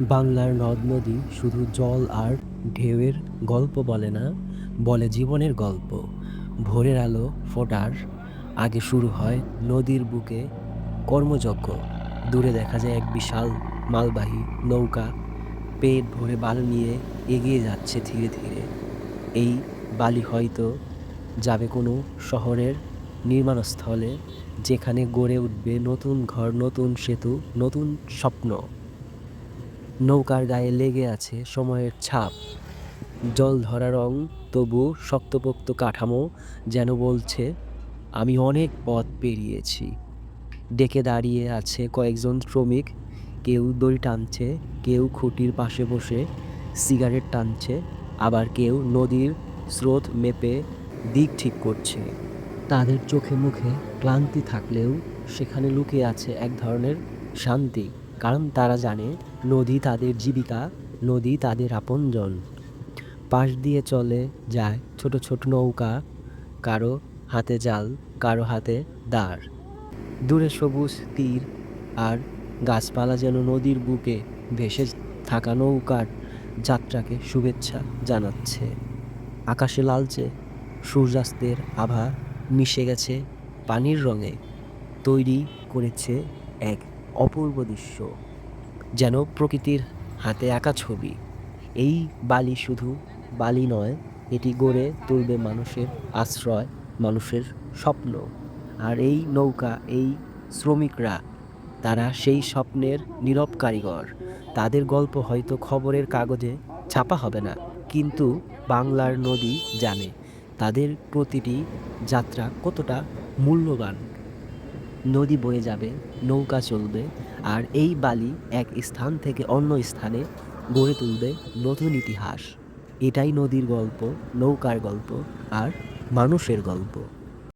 বাংলার নদ নদী শুধু জল আর ঢেউয়ের গল্প বলে না, বলে জীবনের গল্প। ভোরের আলো ফোটার, আগে শুরু হয় নদীর বুকে কর্মযজ্ঞ। দূরে দেখা যায় এক বিশাল মালবাহী নৌকা। পেট ভরে বালু নিয়ে এগিয়ে যাচ্ছে ধীরে ধীরে। এই বালি হয়তো যাবে কোনো শহরের নির্মাণস্থলে, যেখানে গড়ে উঠবে নতুন ঘর, নতুন সেতু, নতুন স্বপ্ন। নৌকার গায়ে লেগে আছে সময়ের ছাপ। জল ধরা রং, তবু শক্তপোক্ত কাঠামো যেন বলছে, আমি অনেক পথ পেরিয়েছি। ডেকে দাঁড়িয়ে আছে কয়েকজন শ্রমিক। কেউ দড়ি টানছে, কেউ খুঁটির পাশে বসে সিগারেট টানছে, আবার কেউ নদীর স্রোত মেপে দিক ঠিক করছে। তাদের চোখে মুখে ক্লান্তি থাকলেও সেখানে লুকিয়ে আছে এক ধরনের শান্তি। কারণ তারা জানে নদী তাদের জীবিকা, নদী তাদের আপনজন। পাশ দিয়ে চলে যায় ছোট ছোট নৌকা, কারও হাতে জাল, কারও হাতে দাঁড়। দূরে সবুজ তীর আর গাছপালা যেন নদীর বুকে ভেসে থাকা নৌকার যাত্রাকে শুভেচ্ছা জানাচ্ছে। আকাশে লালচে সূর্যাস্তের আভা মিশে গেছে পানির রঙে, তৈরি করেছে এক অপূর্ব দৃশ্য, যেন প্রকৃতির হাতে আঁকা ছবি। এই বালি শুধু বালি নয়, এটি গড়ে তুলবে মানুষের আশ্রয়, মানুষের স্বপ্ন। আর এই নৌকা, এই শ্রমিকরা, তারা সেই স্বপ্নের নীরব কারিগর। তাদের গল্প হয়তো খবরের কাগজে ছাপা হবে না, কিন্তু বাংলার নদী জানে, তাদের প্রতিটি যাত্রা কতটা মূল্যবান। নদী বয়ে যাবে, নৌকা চলবে, আর এই বালি এক স্থান থেকে অন্য স্থানে গড়ে তুলবে নতুন ইতিহাস। এটাই নদীর গল্প, নৌকার গল্প, আর মানুষের গল্প।